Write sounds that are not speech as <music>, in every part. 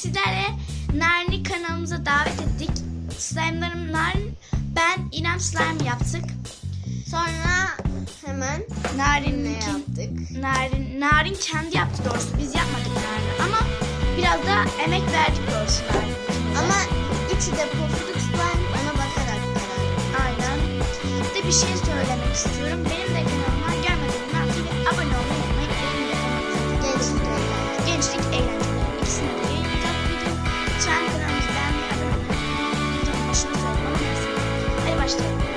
sizlerle Narin'i kanalımıza davet ettik. Slime'larım Narin, ben İrem Slime yaptık. Sonra hemen Narin ne yaptık? Narin, Narin kendi yaptı doğrusu. Biz yapmadık Narin ama biraz da emek verdik doğrusu. Ama üçü de pofuduk slime ona bakarak karar. Aynen. Bir de bir şey söylemek istiyorum. Benim podcast.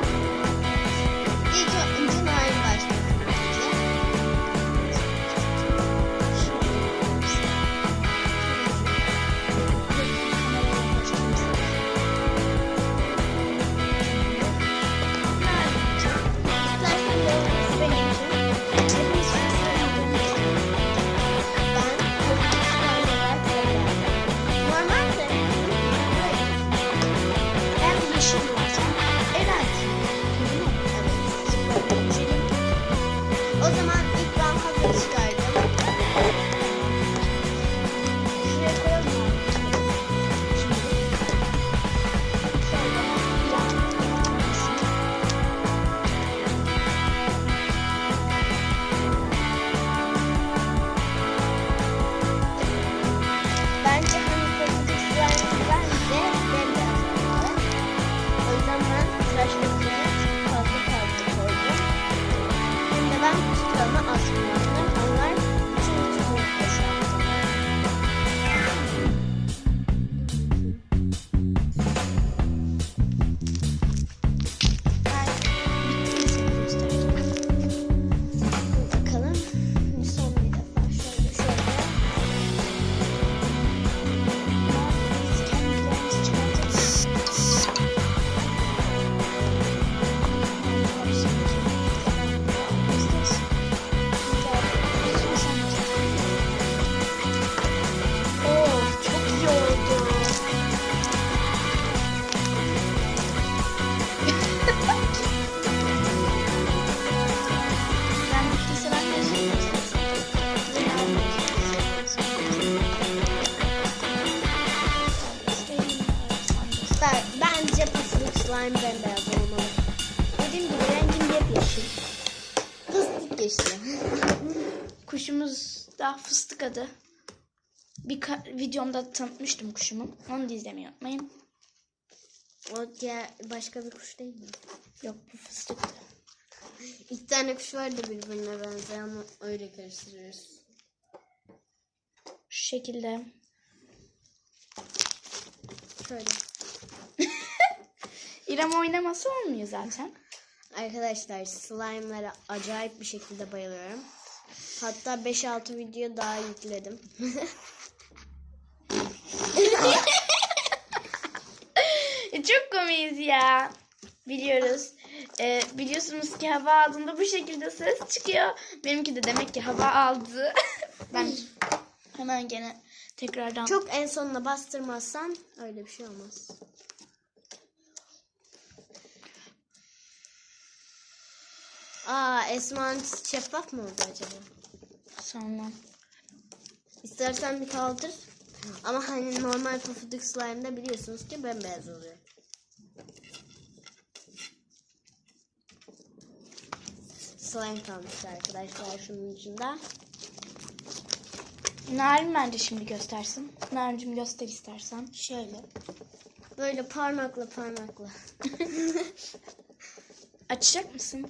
Bembeyaz olmalı. Dediğim gibi rengim yepyeşil. Fıstık yeşili. Kuşumuz da fıstık adı. Bir videomda tanıtmıştım kuşumu. Onu da izlemeyi unutmayın. O diğer başka bir kuş değil mi? Yok bu fıstıktı. İki tane kuş var da birbirine benzer ama öyle karıştırıyoruz. Şu şekilde. Şöyle. İrem oynaması olmuyor zaten. Arkadaşlar slime'lara acayip bir şekilde bayılıyorum. Hatta 5-6 video daha yükledim. <laughs> E, Çok komiyiz ya. Biliyoruz. E, biliyorsunuz ki hava aldığında bu şekilde ses çıkıyor. Benimki de demek ki hava aldı. <laughs> ben hemen gene tekrardan Çok en sonuna bastırmazsan öyle bir şey olmaz. Aa Esma'nın şeffaf mı oldu acaba? sanmam. İstersen bir kaldır. Ama hani normal pofuduk slime'da biliyorsunuz ki bembeyaz oluyor. Slime kalmış arkadaşlar şunun içinde. Narin bence şimdi göstersin. Narincim göster istersen. Şöyle. Böyle parmakla parmakla. <laughs> Açacak mısın?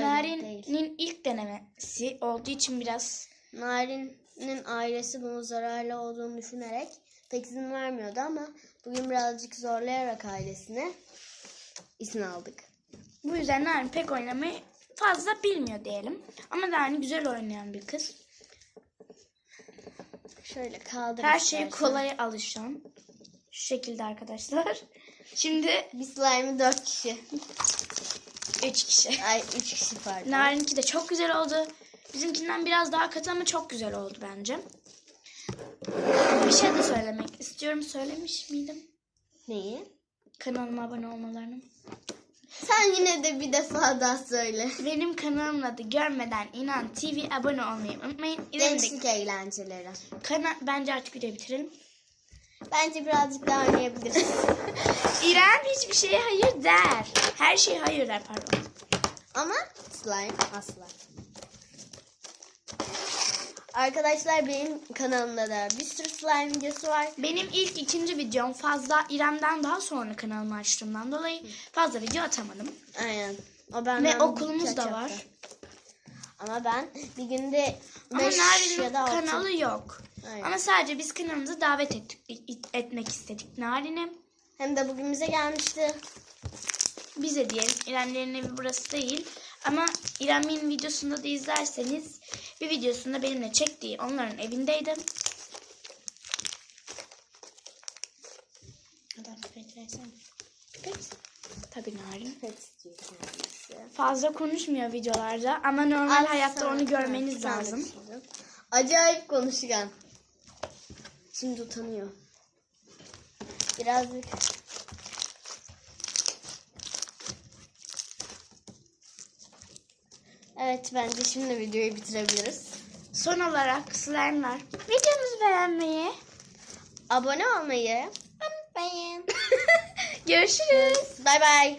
Narin'in ilk denemesi olduğu için biraz Narin'in ailesi bunun zararlı olduğunu düşünerek pek izin vermiyordu ama bugün birazcık zorlayarak ailesine izin aldık. bu yüzden Narin pek oynamayı fazla bilmiyor diyelim. Ama Narin güzel oynayan bir kız. Şöyle kaldır. Her şeye istersen. kolay alışan. Şu şekilde arkadaşlar. <laughs> Şimdi Bir slime'ı dört kişi. 3 kişi. Ay üç kişi pardon. Narin'inki de çok güzel oldu. Bizimkinden biraz daha katı ama çok güzel oldu bence. Bir şey de söylemek istiyorum. Söylemiş miydim? Neyi? Kanalıma abone olmalarını. Sen yine de bir defa daha söyle. Benim kanalımın adı Görmeden İnan TV abone olmayı unutmayın. De Gençlik eğlenceleri. kana bence artık videoyu bitirelim. Bence birazcık daha oynayabiliriz. <laughs> İrem hiçbir şeye hayır der. Her şeye hayır der pardon. Ama slime asla. Arkadaşlar benim kanalımda da bir sürü slime videosu var. Benim ilk ikinci videom fazla İrem'den daha sonra kanalımı açtığımdan dolayı fazla video atamadım. Aynen. O benden Ve okulumuz da var. Ama ben bir günde Ama 5 Narin'in ya da 6. kanalı yok. Aynen. Ama sadece biz kanalımıza davet ettik, etmek istedik Narin'i. Hem de bugün bize gelmişti. Bize diyelim. İremlerin evi burası değil. Ama İrem'in videosunda da izlerseniz bir videosunda benimle çektiği onların evindeydim. Adam pipet versene. Pipet. Tabii Narin. Pet istiyor kendisi. Fazla konuşmuyor videolarda ama normal Az hayatta onu görmeniz lazım. Acayip konuşkan. Şimdi utanıyor. Birazcık. Evet bence şimdi videoyu bitirebiliriz. Son olarak slime'lar. Videomuzu beğenmeyi. Abone olmayı unutmayın. <laughs> Görüşürüz. Bay bay.